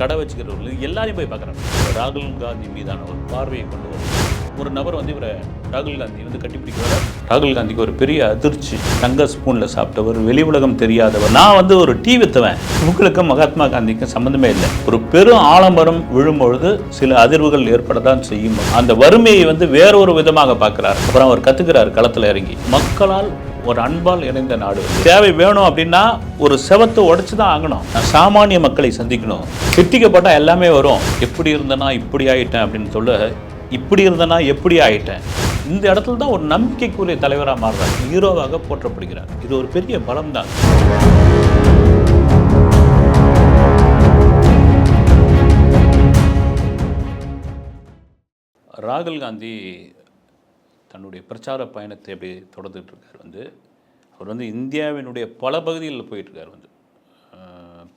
கடை வச்சுக்கிறவர்கள் எல்லாரையும் போய் பார்க்குறாங்க. ராகுல் காந்தி மீதான ஒரு பார்வையை கொண்டு வரும். ஒரு நபர் வந்து இவரை ராகுல் காந்தி வந்து கட்டிப்பிடிக்கிறார். ராகுல் காந்திக்கு ஒரு பெரிய அதிர்ச்சி. தங்க ஸ்பூனில் சாப்பிட்டவர் வெளி உலகம் தெரியாதவர். நான் வந்து ஒரு டீ வித்தவன். உங்களுக்கும் மகாத்மா காந்திக்கும் சம்மந்தமே இல்லை. ஒரு பெரும் ஆலம்பரம் விழும்பொழுது சில அதிர்வுகள் ஏற்படத்தான் செய்யும். அந்த வறுமையை வந்து வேறொரு விதமாக பார்க்கிறார். அப்புறம் அவர் கத்துக்கிறார் களத்தில் இறங்கி. மக்களால் ஒரு அன்பால் இணைந்த நாடு. தேவை வேணும் அப்படின்னா ஒரு செவத்தை உடைச்சு தான் ஆகணும். நான் சாமானிய மக்களை சந்திக்கணும். கிட்டிக்கப்பட்டால் எல்லாமே வரும். எப்படி இருந்தனா இப்படி ஆயிட்டேன் அப்படின்னு சொல்ல இப்படி இருந்தனா எப்படி ஆயிட்டேன்? இந்த இடத்துல தான் ஒரு நம்பிக்கைக்குரிய தலைவராக மாறுறார். ஹீரோவாக போற்றப்படுகிறார். இது ஒரு பெரிய பலம் தான் ராகுல் காந்தி தன்னுடைய பிரச்சார பயணத்தை எப்படி தொடர்ந்துட்டு இருக்கார். வந்து அவர் வந்து இந்தியாவினுடைய பல பகுதிகளில் போயிட்டுருக்கார் வந்து.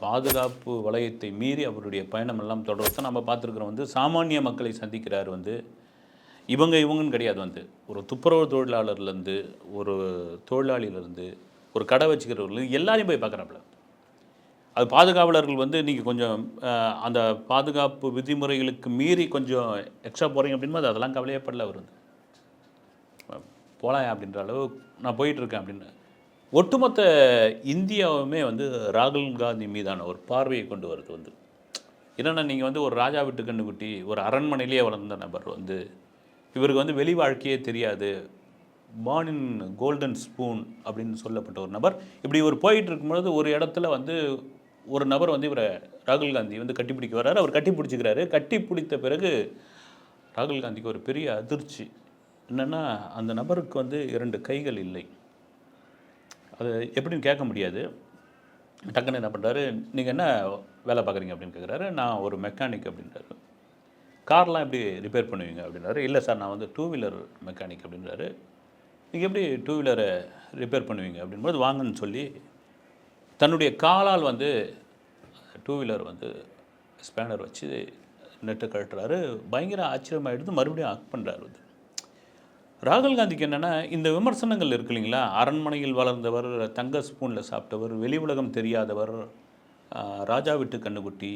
பாதுகாப்பு வளையத்தை மீறி அவருடைய பயணம் எல்லாம் தொடர்ந்து நம்ம பார்த்துருக்குறோம் வந்து. சாமானிய மக்களை சந்திக்கிறார் வந்து. இவங்க இவங்கன்னு கிடையாது வந்து. ஒரு துப்புரவு தொழிலாளர்லேருந்து ஒரு தொழிலாளியிலேருந்து ஒரு கடை வச்சுக்கிறவர்கள் எல்லாரையும் போய் பார்க்குறாப்புல. அது பாதுகாவலர்கள் வந்து நீங்கள் கொஞ்சம் அந்த பாதுகாப்பு விதிமுறைகளுக்கு மீறி கொஞ்சம் எக்ஸ்ட்ரா போகிறீங்க அப்படின்போது அதெல்லாம் கவலையே படல அவர் வந்து. போகலாம் அப்படின்ற அளவு நான் போயிட்டுருக்கேன் அப்படின்னு ஒட்டுமொத்த இந்தியாவுமே வந்து ராகுல் காந்தி மீதான ஒரு பார்வையை கொண்டு வருது வந்து. என்னென்னா நீங்கள் வந்து ஒரு ராஜா வீட்டு கண்டுக்குட்டி ஒரு அரண்மனையிலேயே வளர்ந்த நபர் வந்து இவருக்கு வந்து வெளி வாழ்க்கையே தெரியாது. பானின் கோல்டன் ஸ்பூன் அப்படின்னு சொல்லப்பட்ட ஒரு நபர். இப்படி இவர் போயிட்டு இருக்கும்பொழுது ஒரு இடத்துல வந்து ஒரு நபர் வந்து இவரை ராகுல் காந்தி வந்து கட்டிப்பிடிக்க வர்றாரு. அவர் கட்டி பிடிச்சிக்கிறாரு கட்டி பிடித்த பிறகு ராகுல் காந்திக்கு ஒரு பெரிய அதிர்ச்சி. என்னென்னா அந்த நபருக்கு வந்து இரண்டு கைகள் இல்லை. அது எப்படின்னு கேட்க முடியாது. டக்குன்னு என்ன பண்ணுறாரு நீங்கள் என்ன வேலை பார்க்குறீங்க? அப்படின்னு கேட்குறாரு. நான் ஒரு மெக்கானிக் அப்படின்றாரு. கார்லாம் எப்படி ரிப்பேர் பண்ணுவீங்க? அப்படின்றாரு. இல்லை சார் நான் வந்து டூ வீலர் மெக்கானிக் அப்படின்றாரு. நீங்கள் எப்படி டூ வீலரை ரிப்பேர் பண்ணுவீங்க? அப்படின்போது வாங்கன்னு சொல்லி தன்னுடைய காலால் வந்து டூ வீலர் வந்து ஸ்பேனர் வச்சு நெட்டு கழட்டுறாரு. பயங்கர ஆச்சரியமாயிடுது மறுபடியும் ஆக் பண்ணுறாரு வந்து. ராகுல் காந்திக்கு என்னென்னா இந்த விமர்சனங்கள் இருக்கு இல்லைங்களா? அரண்மனையில் வளர்ந்தவர் தங்க ஸ்பூனில் சாப்பிட்டவர் வெளி உலகம் தெரியாதவர் ராஜா வீட்டு கண்ணுக்குட்டி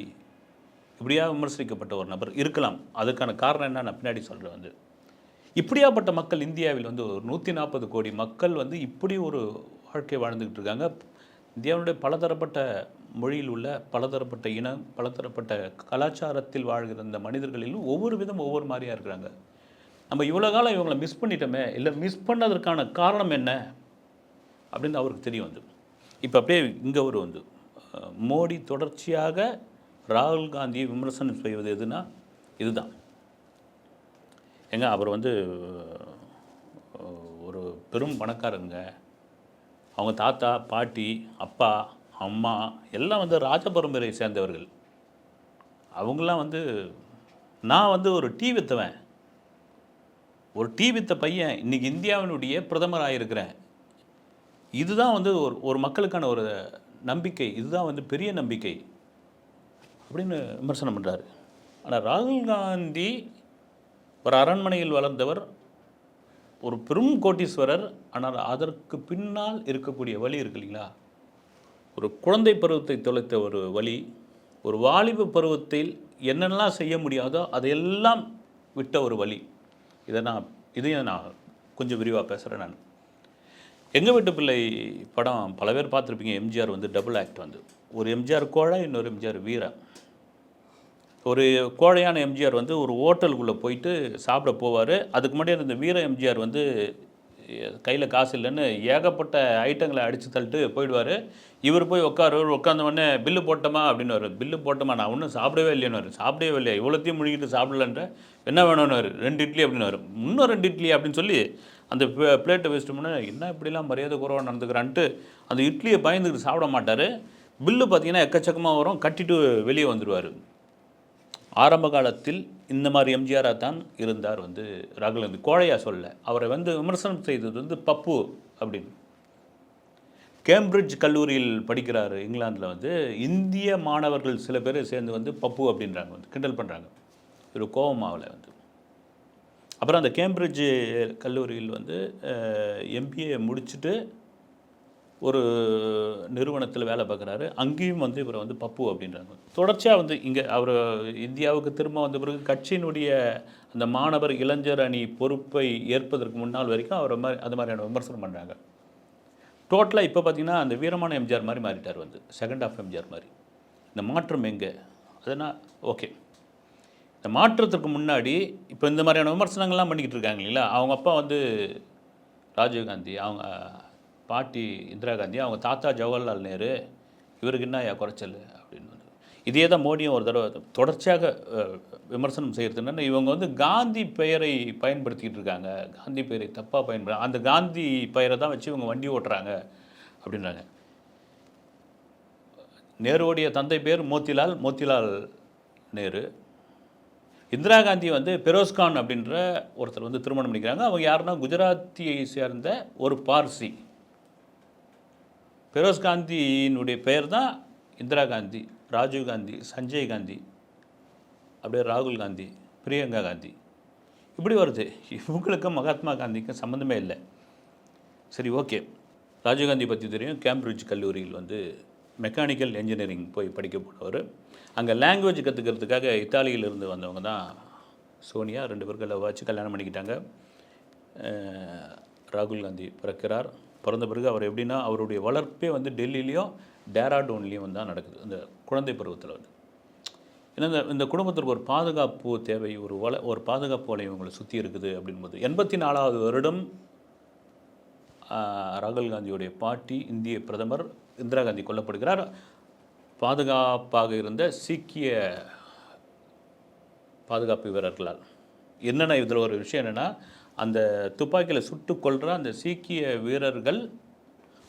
இப்படியா விமர்சிக்கப்பட்ட ஒரு நபர் இருக்கலாம். அதுக்கான காரணம் என்ன நான் பின்னாடி சொல்கிறேன் வந்து. இப்படியாப்பட்ட மக்கள் இந்தியாவில் வந்து ஒரு நூற்றி நாற்பது கோடி மக்கள் வந்து இப்படி ஒரு வாழ்க்கை வாழ்ந்துக்கிட்டு இருக்காங்க. இந்தியாவுடைய பலதரப்பட்ட மொழியில் உள்ள பலதரப்பட்ட இனம் பலதரப்பட்ட கலாச்சாரத்தில் வாழ்கிற இந்த மனிதர்களிலும் ஒவ்வொரு விதம் ஒவ்வொரு மாதிரியாக இருக்கிறாங்க. நம்ம இவ்வளோ காலம் இவங்களை மிஸ் பண்ணிட்டோமே இல்லை மிஸ் பண்ணதற்கான காரணம் என்ன அப்படின்னு அவருக்கு தெரியும் வந்து இப்போ அப்படியே இங்கே ஒரு வந்து மோடி தொடர்ச்சியாக ராகுல் காந்தியை விமர்சனம் செய்வது எதுனா இதுதான். ஏங்க அவர் வந்து ஒரு பெரும் பணக்காரங்க அவங்க தாத்தா பாட்டி அப்பா அம்மா எல்லாம் வந்து ராஜபரம்பரை சேர்ந்தவர்கள். அவங்களாம் வந்து நான் வந்து ஒரு டீ விற்றுவேன் ஒரு டீ வித்த பையன் இன்னைக்கு இந்தியாவினுடைய பிரதமராக இருக்கிறேன் இதுதான் வந்து ஒரு ஒரு மக்களுக்கான ஒரு நம்பிக்கை. இதுதான் வந்து பெரிய நம்பிக்கை. அப்படின்னு விமர்சனம் பண்ணுறாரு ஆனால் ராகுல் காந்தி ஒரு அரண்மனையில் வளர்ந்தவர் ஒரு பெரும் கோட்டீஸ்வரர் ஆனால் அதற்கு பின்னால் இருக்கக்கூடிய வழி இருக்கு இல்லைங்களா? ஒரு குழந்தை பருவத்தை தொலைத்த ஒரு வழி ஒரு வாலிப பருவத்தில் என்னென்னலாம் செய்ய முடியாதோ அதையெல்லாம் விட்ட ஒரு வழி. இதை நான் இதையும் நான் கொஞ்சம் விரிவாக பேசுகிறேன் நான். எங்கள் வீட்டு பிள்ளை படம் பல பேர் பார்த்துருப்பீங்க. எம்ஜிஆர் வந்து டபுள் ஆக்ட் வந்து. ஒரு எம்ஜிஆர் கோழை இன்னொரு எம்ஜிஆர் வீரன் ஒரு கோழையான எம்ஜிஆர் வந்து ஒரு ஹோட்டலுக்குள்ளே போயிட்டு சாப்பிட போவார். அதுக்கு முன்னாடி இருந்த வீர எம்ஜிஆர் வந்து கையில் காசு இல்லைன்னு ஏகப்பட்ட ஐட்டங்களை அடித்து தள்ளிட்டு போயிடுவார். இவர் போய் உட்காருவார் உட்காந்தவொடனே பில்லு போட்டோமா? அப்படின்னு பில்லு போட்டோமா? நான் ஒன்றும் சாப்பிடவே இல்லைன்னு சாப்பிடவே இல்லையா? இவ்வளோத்தையும் முழுகிட்டு சாப்பிடலன்ற? என்ன வேணும்னு ரெண்டு இட்லி அப்படின்னு வரும் இன்னும் ரெண்டு இட்லி அப்படின்னு சொல்லி அந்த பிளேட்டை வச்சுட்டு முன்னே என்ன இப்படிலாம் மரியாதை குறவாக நடந்துக்கிறான்ட்டு? அந்த இட்லியை பயந்துக்கிட்டு சாப்பிட மாட்டார். பில்லு பார்த்தீங்கன்னா எக்கச்சக்கமாக வரும். கட்டிட்டு வெளியே வந்துடுவார். ஆரம்ப காலத்தில் இந்த மாதிரி எம்ஜிஆராக தான் இருந்தார் வந்து ராகுல் காந்தி சொல்ல அவரை வந்து விமர்சனம் செய்தது வந்து பப்பு அப்படின்னு. கேம்பிரிட்ஜ் கல்லூரியில் படிக்கிறார் இங்கிலாந்தில் வந்து இந்திய மாணவர்கள் சில பேர் சேர்ந்து வந்து பப்பு அப்படின்றாங்க வந்து கிண்டல் பண்ணுறாங்க ஒரு கோபமாவில் வந்து. அப்புறம் அந்த கேம்பிரிட்ஜ் கல்லூரியில் வந்து எம்பிஏ முடிச்சுட்டு ஒரு நிறுவனத்தில் வேலை பார்க்குறாரு. அங்கேயும் வந்து இவரை வந்து பப்பு அப்படின்றாங்க. தொடர்ச்சியாக வந்து இங்கே அவர் இந்தியாவுக்கு திரும்ப வந்த பிறகு கட்சியினுடைய அந்த மாணவர் இளைஞர் அணி பொறுப்பை ஏற்பதற்கு முன்னால் வரைக்கும் அவரை மாதிரி அது மாதிரியான விமர்சனம் பண்ணுறாங்க டோட்டலாக இப்போ பார்த்தீங்கன்னா அந்த வீரமான எம்ஜிஆர் மாதிரி மாறிட்டார் வந்து. செகண்ட் ஆஃப் எம்ஜிஆர் மாதிரி. இந்த மாற்றம் எங்கே? அதனால் ஓகே இந்த மாற்றத்துக்கு முன்னாடி இப்போ இந்த மாதிரியான விமர்சனங்கள்லாம் பண்ணிக்கிட்டு இருக்காங்க இல்லைங்களா? அவங்க அப்பா வந்து ராஜீவ்காந்தி அவங்க பாட்டி இந்திரா காந்தி அவங்க தாத்தா ஜவஹர்லால் நேரு இவருக்கு என்ன ஐயா குறைச்சல் அப்படின்னு இதே தான் மோடியும் ஒரு தடவை தொடர்ச்சியாக விமர்சனம் செய்கிறது இவங்க வந்து காந்தி பெயரை பயன்படுத்திக்கிட்டு இருக்காங்க. காந்தி பெயரை தப்பாக பயன்படுத்த அந்த காந்தி பெயரை தான் வச்சு இவங்க வண்டி ஓட்டுறாங்க அப்படின்றாங்க. நேருடைய தந்தை பேர் மோத்திலால் மோத்திலால் நேரு. இந்திரா காந்தி வந்து பெரோஸ்கான் அப்படின்ற ஒருத்தர் வந்து திருமணம் பண்ணிக்கிறாங்க. அவங்க யாருன்னா குஜராத்தியை சேர்ந்த ஒரு பார்சி. பெரோஸ் காந்தியினுடைய பெயர் தான் இந்திரா காந்தி ராஜீவ் காந்தி சஞ்சய் காந்தி அப்படியே ராகுல் காந்தி பிரியங்கா காந்தி. இப்படி வருது. இவங்களுக்கும் மகாத்மா காந்திக்கும் சம்மந்தமே இல்லை. சரி ஓகே. ராஜீவ்காந்தி பற்றி தெரியும். கேம்பிரிட்ஜ் கல்லூரியில் வந்து மெக்கானிக்கல் இன்ஜினியரிங் போய் படிக்க போனவர் அங்கே லாங்குவேஜ் கற்றுக்கிறதுக்காக இத்தாலியிலிருந்து வந்தவங்க தான் சோனியா. ரெண்டு பேருக்கு லவ் வச்சு கல்யாணம் பண்ணிக்கிட்டாங்க. ராகுல் காந்தி பிறக்கிறார். பிறந்த பிறகு அவர் எப்படின்னா அவருடைய வளர்ப்பே வந்து டெல்லியிலையும் டேராடோன்லேயும் தான் நடக்குது. இந்த குழந்தை பருவத்தில் வந்து. ஏன்னா இந்த இந்த குடும்பத்திற்கு ஒரு பாதுகாப்பு தேவை ஒரு வள ஒரு பாதுகாப்பு வலை இவங்களை சுற்றி இருக்குது அப்படின்போது எண்பத்தி நாலாவது வருடம் ராகுல் காந்தியுடைய பாட்டி இந்திய பிரதமர் இந்திரா காந்தி கொல்லப்படுகிறார். பாதுகாப்பாக இருந்த சீக்கிய பாதுகாப்பு வீரர்களால். என்னென்ன இதில் ஒரு விஷயம் என்னென்னா அந்த துப்பாக்கியில் சுட்டு கொள்கிற அந்த சீக்கிய வீரர்கள்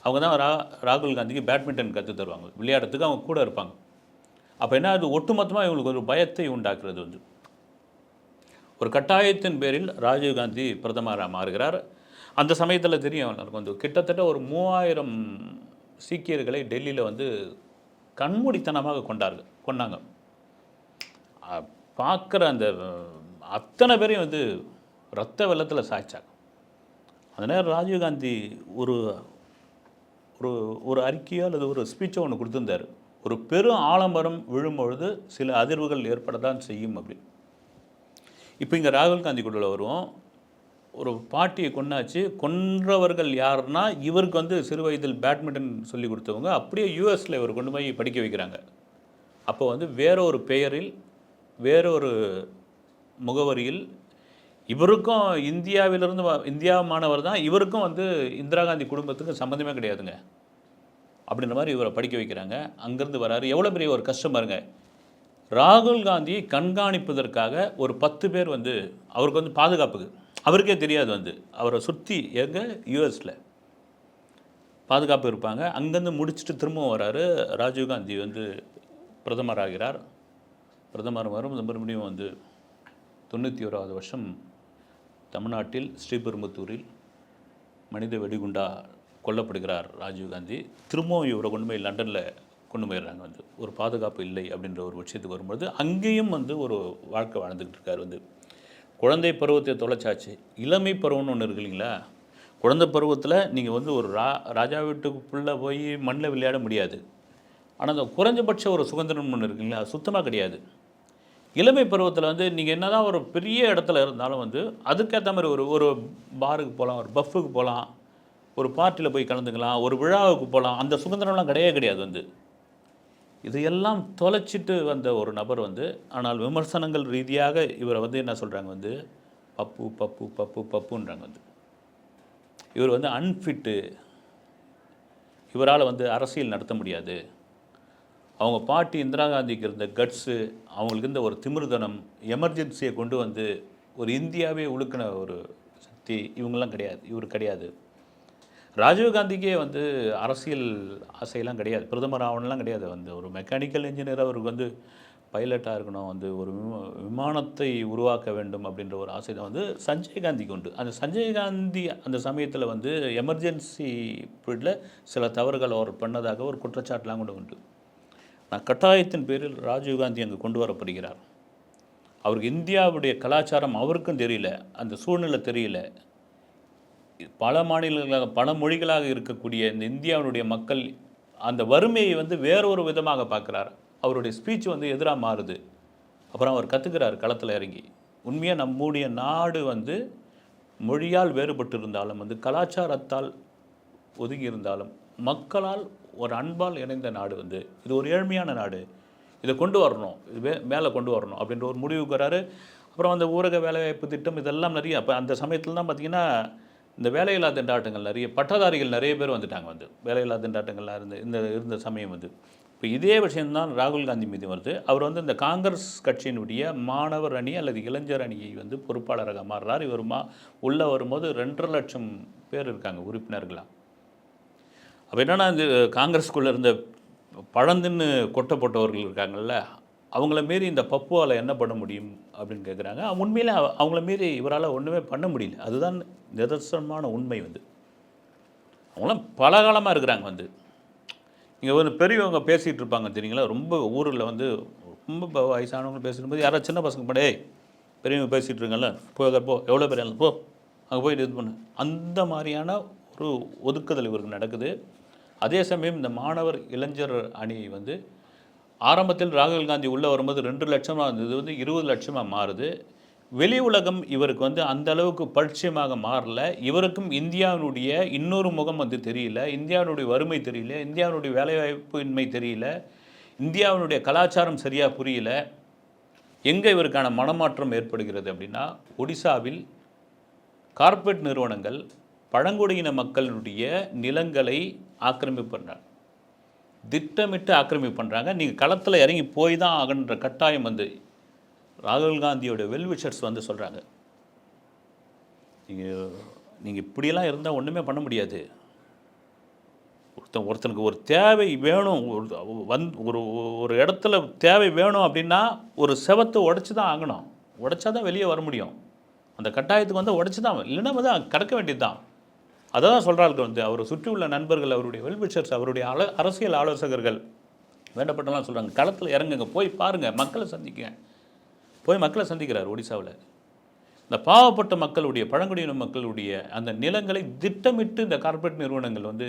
அவங்க தான் ரா ராகுல் காந்திக்கு பேட்மிண்டன் கற்றுத் தருவாங்க. விளையாடுறதுக்கு அவங்க கூட இருப்பாங்க. அப்போ என்ன அது ஒட்டுமொத்தமாக இவங்களுக்கு ஒரு பயத்தை உண்டாக்குறது வந்து. ஒரு கட்டாயத்தின் பேரில் ராஜீவ் காந்தி பிரதமராக மாறுகிறார். அந்த சமயத்தில் தெரியும் கொஞ்சம் வந்து கிட்டத்தட்ட ஒரு மூவாயிரம் சீக்கியர்களை டெல்லியில் வந்து கண்மூடித்தனமாக கொண்டார்கள் கொண்டாங்க பார்க்குற அந்த அத்தனை பேரையும் வந்து ரத்த வெள்ளத்தில் சாய்ச்சாங்க. அந்த நேரம் ராஜீவ்காந்தி ஒரு ஒரு ஒரு அறிக்கையோ அல்லது ஒரு ஸ்பீச்சோ ஒன்று கொடுத்துருந்தார். ஒரு பெரும் ஆலமரம் விழும்பொழுது சில அதிர்வுகள் ஏற்பட தான் செய்யும் அப்படின்னு இப்போ இங்கே ராகுல் காந்தி கூட வருவோம். ஒரு பாட்டியை கொண்டாச்சு கொன்றவர்கள் யாருன்னா இவருக்கு வந்து சிறு வயதில் பேட்மிண்டன் சொல்லி கொடுத்தவங்க. அப்படியே யூஎஸில் இவர் கொண்டு போய் படிக்க வைக்கிறாங்க. அப்போ வந்து வேற ஒரு பெயரில் வேற ஒரு முகவரியில் இவருக்கும் இந்தியாவிலிருந்து வ- இந்தியா மாணவர் தான் இவருக்கும் வந்து இந்திரா காந்தி குடும்பத்துக்கு சம்மந்தமே கிடையாதுங்க. அப்படின்ற மாதிரி இவரை படிக்க வைக்கிறாங்க. அங்கேருந்து வராரு. எவ்வளோ பெரிய ஒரு கஷ்டம் பாருங்க. ராகுல் காந்தியை கண்காணிப்பதற்காக ஒரு பத்து பேர் வந்து அவருக்கு வந்து பாதுகாப்புக்கு அவருக்கே தெரியாது வந்து. அவரை சுற்றி எங்கே? யூஎஸில் பாதுகாப்பு இருப்பாங்க. அங்கேருந்து முடிச்சுட்டு திரும்பவும் வராரு. ராஜீவ்காந்தி வந்து பிரதமர் ஆகிறார் பிரதமர் வரும். மறுபடியும் வந்து தொண்ணூற்றி ஓராவது வருஷம் தமிழ்நாட்டில் ஸ்ரீபெரும்புத்தூரில் மனித வெடிகுண்டா கொல்லப்படுகிறார் ராஜீவ்காந்தி திரும்பவும் இவரை கொண்டு போய் லண்டனில் கொண்டு போயிடுறாங்க வந்து. ஒரு பாதுகாப்பு இல்லை அப்படின்ற ஒரு விஷயத்துக்கு வரும்பொழுது அங்கேயும் வந்து ஒரு வாழ்க்கை வாழ்ந்துக்கிட்டு இருக்கார் வந்து. குழந்தை பருவத்தை தொலைச்சாச்சு. இளமை பருவம்னு ஒன்று இருக்கு இல்லைங்களா? குழந்தை பருவத்தில் நீங்கள் வந்து ஒரு ரா ராஜா வீட்டுக்குள்ளே போய் மண்ணில் விளையாட முடியாது. ஆனால் அந்த குறைஞ்சபட்ச ஒரு சுதந்திரம் ஒன்று இருக்குங்களா சுத்தமாக கிடையாது. இளமை பருவத்தில் வந்து நீங்கள் என்ன தான் ஒரு பெரிய இடத்துல இருந்தாலும் வந்து அதுக்கேற்ற மாதிரி ஒரு ஒரு பாருக்கு போகலாம் ஒரு பஃப்புக்கு போகலாம் ஒரு பார்ட்டியில் போய் கலந்துக்கலாம் ஒரு விழாவுக்கு போகலாம் அந்த சுதந்திரம்லாம் கிடையவே கிடையாது வந்து. இதையெல்லாம் தொலைச்சிட்டு வந்த ஒரு நபர் வந்து ஆனால் விமர்சனங்கள் ரீதியாக இவரை வந்து என்ன சொல்கிறாங்க வந்து பப்பு பப்பு பப்பு பப்புன்றாங்க வந்து. இவர் வந்து அன்ஃபிட்டு இவரால் வந்து அரசியல் நடத்த முடியாது. அவங்க பாட்டி இந்திரா காந்திக்கு இருந்த கட்ஸு அவங்களுக்கு இருந்த ஒரு திமிர்தனம் எமர்ஜென்சியை கொண்டு வந்து ஒரு இந்தியாவே உழுக்கின ஒரு சக்தி இவங்கெல்லாம் கிடையாது இவர் கிடையாது. ராஜீவ்காந்திக்கே வந்து அரசியல் ஆசையெல்லாம் கிடையாது. பிரதமர் ஆகணும்லாம் கிடையாது. வந்து ஒரு மெக்கானிக்கல் இன்ஜினியர் அவருக்கு வந்து பைலட்டாக இருக்கணும். வந்து ஒரு விமானத்தை உருவாக்க வேண்டும் அப்படின்ற ஒரு ஆசை தான் வந்து சஞ்சய் காந்திக்கு உண்டு. அந்த சஞ்சய் காந்தி அந்த சமயத்தில் வந்து எமர்ஜென்சி பீரியடில் சில தவறுகள் அவர் பண்ணதாக ஒரு குற்றச்சாட்டுலாம் கொண்டு உண்டு. நான் கட்டாயத்தின் பேரில் ராஜீவ்காந்தி அங்கே கொண்டு வரப்படுகிறார். அவருக்கு இந்தியாவுடைய கலாச்சாரம் அவருக்கும் தெரியல அந்த சூழ்நிலை தெரியல. பல மாநிலங்களாக பல மொழிகளாக இருக்கக்கூடிய இந்த இந்தியாவினுடைய மக்கள் அந்த வறுமையை வந்து வேறொரு விதமாக பார்க்குறார். அவருடைய ஸ்பீச் வந்து எதிராக மாறுது. அப்புறம் அவர் கற்றுக்கிறார் களத்தில் இறங்கி. உண்மையாக நம்முடைய நாடு வந்து மொழியால் வேறுபட்டு இருந்தாலும் வந்து கலாச்சாரத்தால் ஒதுங்கி இருந்தாலும் மக்களால் ஒரு அன்பால் இணைந்த நாடு வந்து இது ஒரு ஏழ்மையான நாடு. இதை கொண்டு வரணும் இது மேலே கொண்டு வரணும் அப்படின்ற ஒரு முடிவுக்கு வராரு. அப்புறம் அந்த ஊரக வேலைவாய்ப்பு திட்டம் இதெல்லாம் நிறைய அப்போ அந்த சமயத்தில் தான் பார்த்திங்கன்னா இந்த வேலையில்லா திண்டாட்டங்கள் நிறைய பட்டதாரிகள் நிறைய பேர் வந்துட்டாங்க வந்து. வேலையில்லா திண்டாட்டங்கள்லாம் இருந்த இந்த இருந்த சமயம் வந்து. இப்போ இதே விஷயம்தான் ராகுல் காந்தி மீது வருது. அவர் வந்து இந்த காங்கிரஸ் கட்சியினுடைய மாணவர் அணி அல்லது இளைஞர் அணியை வந்து பொறுப்பாளராக மாறுறார். இவர் மா உள்ளே வரும்போது ரெண்டரை லட்சம் பேர் இருக்காங்க உறுப்பினர்களாக அப்போ என்னென்னா இந்த காங்கிரஸ்குள்ளே இருந்த பழந்துன்னு கொட்டப்பட்டவர்கள் இருக்காங்கல்ல அவங்கள மீறி இந்த பப்புவால் என்ன பண்ண முடியும் அப்படின்னு கேட்குறாங்க உண்மையில் அவங்கள மீறி இவரால் ஒன்றுமே பண்ண முடியல. அதுதான் நிதர்சனமான உண்மை வந்து. அவங்களாம் பல காலமாக இருக்கிறாங்க வந்து. இங்கே வந்து பெரியவங்க பேசிகிட்டு இருப்பாங்க தெரியுங்களா? ரொம்ப ஊரில் வந்து ரொம்ப வயசானவங்க பேசும்போது போது யாராவது சின்ன பசங்க படே பெரியவங்க பேசிகிட்டு இருங்கல்ல போய் போ எவ்வளோ பெரிய போ அங்கே போயிட்டு இது பண்ணு. அந்த மாதிரியான ஒரு ஒதுக்குதல் இவருக்கு நடக்குது. அதே சமயம் இந்த மாணவர் இளைஞர் அணி வந்து ஆரம்பத்தில் ராகுல் காந்தி உள்ளே வரும்போது ரெண்டு லட்சமாக இருந்தது வந்து இருபது லட்சமாக மாறுது. வெளி உலகம் இவருக்கு வந்து அந்த அளவுக்கு பரிச்சயமாக மாறல. இவருக்கும் இந்தியாவினுடைய இன்னொரு முகம் வந்து தெரியல. இந்தியாவினுடைய வறுமை தெரியல. இந்தியாவினுடைய வேலைவாய்ப்பு இன்மை தெரியல. இந்தியாவினுடைய கலாச்சாரம் சரியாக புரியல. எங்கே இவருக்கான மனமாற்றம் ஏற்படுகிறது அப்படின்னா ஒடிசாவில் கார்ப்பரேட் நிறுவனங்கள் பழங்குடியின மக்களுடைய நிலங்களை ஆக்கிரமிப்பு பண்ணுறாங்க திட்டமிட்டு ஆக்கிரமிப்பு பண்ணுறாங்க நீங்கள் களத்தில் இறங்கி போய் தான் ஆகணுன்ற கட்டாயம் வந்து ராகுல் காந்தியோட வெல்விஷர்ஸ் வந்து சொல்கிறாங்க நீங்கள் நீங்கள் இப்படியெல்லாம் இருந்தால் ஒன்றுமே பண்ண முடியாது. ஒருத்தன் ஒருத்தனுக்கு ஒரு தேவை வேணும். ஒரு வந் ஒரு ஒரு இடத்துல தேவை வேணும் அப்படின்னா ஒரு செவத்தை உடைச்சி தான் ஆகணும். உடச்சா தான் வெளியே வர முடியும். அந்த கட்டாயத்துக்கு வந்து உடைச்சி தான் இல்லைன்னா வந்து கடக்க வேண்டியது தான் அதை தான் சொல்கிறார்கள் வந்து அவரை சுற்றி உள்ள நண்பர்கள் அவருடைய வெல்விஷர்ஸ் அவருடைய அல அரசியல் ஆலோசகர்கள் வேண்டப்பட்டலாம் சொல்கிறாங்க களத்தில் இறங்குங்க போய் பாருங்கள் மக்களை சந்திக்க போய் மக்களை சந்திக்கிறார் ஒடிசாவில். இந்த பாவப்பட்ட மக்களுடைய பழங்குடியின மக்களுடைய அந்த நிலங்களை திட்டமிட்டு இந்த கார்ப்பரேட் நிறுவனங்கள் வந்து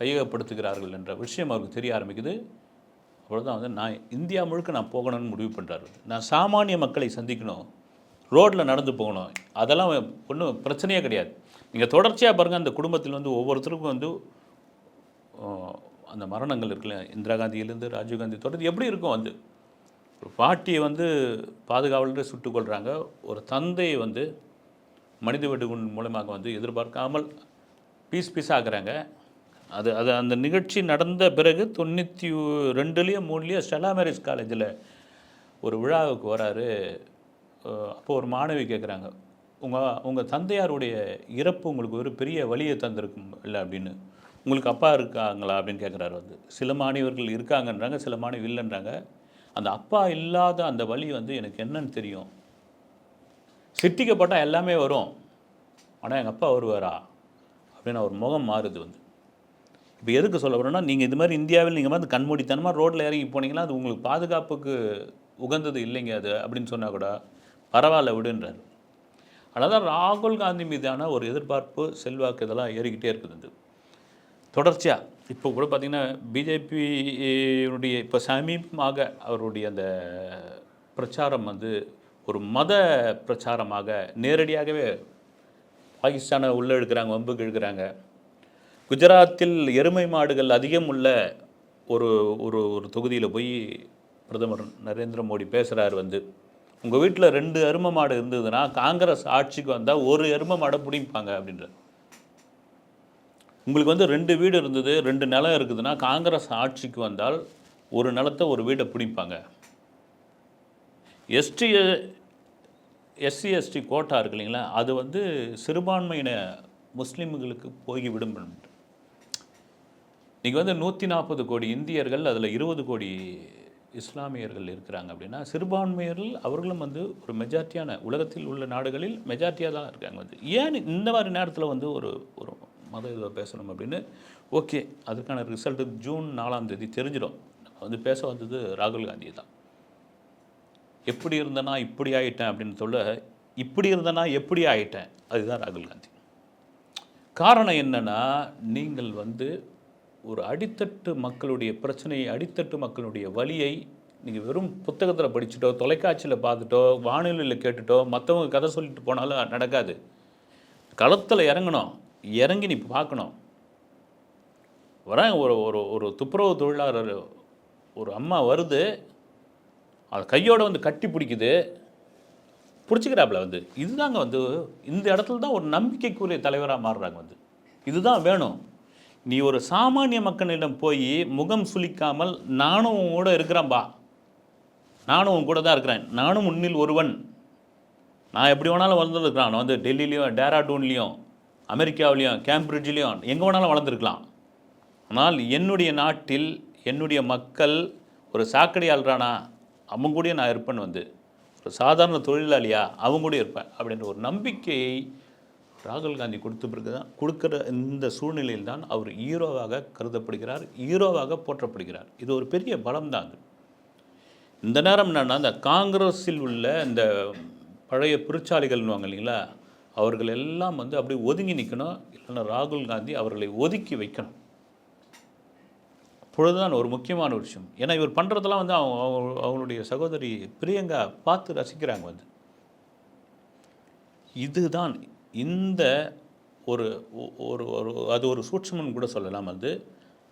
கையகப்படுத்துகிறார்கள் என்ற விஷயம் அவருக்கு தெரிய ஆரம்பிக்குது. அவ்வளோதான் வந்து நான் இந்தியா முழுக்க நான் போகணும்னு முடிவு பண்ணுறாரு நான் சாமானிய மக்களை சந்திக்கணும். ரோட்டில் நடந்து போகணும். அதெல்லாம் ஒன்றும் பிரச்சனையே கிடையாது. நீங்கள் தொடர்ச்சியாக பாருங்கள் அந்த குடும்பத்தில் வந்து ஒவ்வொருத்தருக்கும் வந்து அந்த மரணங்கள் இருக்குல்ல இந்திரா காந்தியிலேருந்து ராஜீவ்காந்தி தொடர்ந்து எப்படி இருக்கும் வந்து? ஒரு பாட்டியை வந்து பாதுகாவலர் சுட்டுக் கொள்கிறாங்க ஒரு தந்தையை வந்து மனித வெடிகுண் மூலமாக வந்து எதிர்பார்க்காமல் பீஸ் பீஸ் ஆக்குறாங்க. அது அது அந்த நிகழ்ச்சி நடந்த பிறகு தொண்ணூற்றி ரெண்டுலேயும் மூணுலேயோ ஸ்டெலா மேரேஜ் காலேஜில் ஒரு விழாவுக்கு வராரு. அப்போது ஒரு மாணவி கேட்குறாங்க உங்கள் உங்கள் தந்தையாருடைய இறப்பு உங்களுக்கு ஒரு பெரிய வழியை தந்திருக்கும் இல்லை அப்படின்னு. உங்களுக்கு அப்பா இருக்காங்களா அப்படின்னு கேட்குறாரு வந்து. சில மாணவர்கள் இருக்காங்கன்றாங்க சில மாணவி இல்லைன்றாங்க. அந்த அப்பா இல்லாத அந்த வழி வந்து எனக்கு என்னன்னு தெரியும். சிட்டிக்கப்பட்டால் எல்லாமே வரும். ஆனால் எங்கள் அப்பா வருவாரா? அப்படின்னு அவர் முகம் மாறுது வந்து. இப்போ எதுக்கு சொல்ல வரேன்னா நீங்கள் இது மாதிரி இந்தியாவில் நீங்கள் வந்து கண்மூடித்தனமாக ரோட்டில் இறங்கி போனீங்கன்னா அது உங்களுக்கு பாதுகாப்புக்கு உகந்தது இல்லைங்க அது அப்படின்னு சொன்னால் கூட பரவாயில்ல விடுன்றார். ஆனால் தான் ராகுல் காந்தி மீதான ஒரு எதிர்பார்ப்பு செல்வாக்கு இதெல்லாம் ஏறிக்கிட்டே இருக்குது தொடர்ச்சியாக இப்போ கூட பார்த்தீங்கன்னா பிஜேபியினுடைய இப்போ சமீபமாக அவருடைய அந்த பிரச்சாரம் வந்து ஒரு மத பிரச்சாரமாக நேரடியாகவே பாகிஸ்தானை உள்ளே இழுக்கிறாங்க வம்புக்கு இழுக்கிறாங்க குஜராத்தில் எருமை மாடுகள் அதிகம் உள்ள ஒரு ஒரு ஒரு தொகுதியில் போய் பிரதமர் நரேந்திர மோடி பேசுகிறார் வந்து. உங்கள் வீட்டில் ரெண்டு எருமை மாடு இருந்ததுன்னா காங்கிரஸ் ஆட்சிக்கு வந்தால் ஒரு எரும மாடை பிடிப்பாங்க அப்படின்றது உங்களுக்கு வந்து ரெண்டு வீடு இருந்தது ரெண்டு நிலம் இருக்குதுன்னா காங்கிரஸ் ஆட்சிக்கு வந்தால் ஒரு நிலத்தை ஒரு வீடை பிடிப்பாங்க. எஸ்டி எஸ்சி எஸ்டி கோட்டா இருக்கு இல்லைங்களா அது வந்து சிறுபான்மையின முஸ்லீம்களுக்கு போய்விடும் இன்றைக்கி வந்து நூற்றி நாற்பது கோடி இந்தியர்கள் அதில் இருபது கோடி இஸ்லாமியர்கள் இருக்கிறாங்க அப்படின்னா சிறுபான்மையர்கள் அவர்களும் வந்து ஒரு மெஜாரிட்டியான உலகத்தில் உள்ள நாடுகளில் மெஜாரிட்டியாக தான் இருக்காங்க வந்து. ஏன் இந்த மாதிரி நேரத்தில் வந்து ஒரு ஒரு மத இதை பேசணும் அப்படின்னு? ஓகே அதுக்கான ரிசல்ட்டு ஜூன் நாலாம் தேதி தெரிஞ்சிடும். நம்ம வந்து பேச வந்தது ராகுல் காந்தி தான். எப்படி இருந்தனா இப்படி ஆகிட்டேன் அப்படின்னு சொல்ல இப்படி இருந்தனா எப்படி ஆயிட்டேன்? அதுதான் ராகுல் காந்தி. காரணம் என்னன்னா நீங்கள் வந்து ஒரு அடித்தட்டு மக்களுடைய பிரச்சனையை அடித்தட்டு மக்களுடைய வலியை நீங்கள் வெறும் புத்தகத்தில் படிச்சுட்டோ தொலைக்காட்சியில் பார்த்துட்டோ வானொலியில் கேட்டுட்டோ மற்றவங்க கதை சொல்லிட்டு போனாலும் நடக்காது. களத்தில் இறங்கணும் இறங்கி நீ பார்க்கணும். வரேன் ஒரு ஒரு ஒரு துப்புரவு தொழிலாளர் ஒரு அம்மா வருது அது கையோட வந்து கட்டி பிடிக்குது பிடிச்சிக்கிறாப்புல வந்து. இதுதாங்க வந்து இந்த இடத்துல தான் ஒரு நம்பிக்கைக்குரிய தலைவராக மாறுறாங்க வந்து. இதுதான் வேணும். நீ ஒரு சாமானிய மக்களிடம் போய் முகம் சுளிக்காமல் நானும் உன் கூட இருக்கிறேன்பா நானும் உன் கூட தான் இருக்கிறேன். நானும் உன்னில் ஒருவன். நான் எப்படி வேணாலும் வளர்ந்துருக்கிறான் நான் வந்து டெல்லிலையும் டேராடூன்லேயும் அமெரிக்காவிலையும் கேம்பிரிட்ஜ்லேயும் எங்கே வேணாலும் வளர்ந்துருக்கலாம். ஆனால் என்னுடைய நாட்டில் என்னுடைய மக்கள் ஒரு சாக்கடை ஆள்றானா அவங்க கூட நான் இருப்பேன் வந்து. ஒரு சாதாரண தொழிலாளியா? அவங்க கூட இருப்பேன். அப்படின்ற ஒரு நம்பிக்கையை ராகுல் காந்தி கொடுத்த பிறகு தான் கொடுக்குற இந்த சூழ்நிலையில் தான் அவர் ஹீரோவாக கருதப்படுகிறார் ஹீரோவாக போற்றப்படுகிறார். இது ஒரு பெரிய பலம் தான் அது. இந்த நேரம் என்னென்னா இந்த காங்கிரஸில் உள்ள இந்த பழைய பிரிச்சாளிகள்னுவாங்க இல்லைங்களா அவர்கள் எல்லாம் வந்து அப்படியே ஒதுங்கி நிற்கணும் இல்லைன்னா ராகுல் காந்தி அவர்களை ஒதுக்கி வைக்கணும். அப்பொழுதுதான் ஒரு முக்கியமான ஒரு விஷயம். ஏன்னா இவர் பண்ணுறதெல்லாம் வந்து அவங்க அவங்க- அவங்களுடைய சகோதரி பிரியங்கா பார்த்து ரசிக்கிறாங்க வந்து. இதுதான் இந்த ஒரு ஒ- ஒரு ஒரு அது ஒரு சூட்சமன் கூட சொல்லலாம் வந்து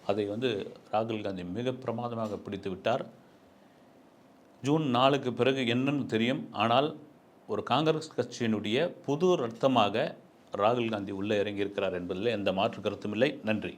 அதை வந்து ராகுல் காந்தி மிக பிரமாதமாக பிடித்து விட்டார். ஜூன் நாலுக்கு பிறகு என்னன்னு தெரியும். ஆனால் ஒரு காங்கிரஸ் கட்சியினுடைய புது ரத்தமாக ராகுல் காந்தி உள்ளே இறங்கியிருக்கிறார் என்பதில் எந்த மாற்று கருத்தும் இல்லை. நன்றி.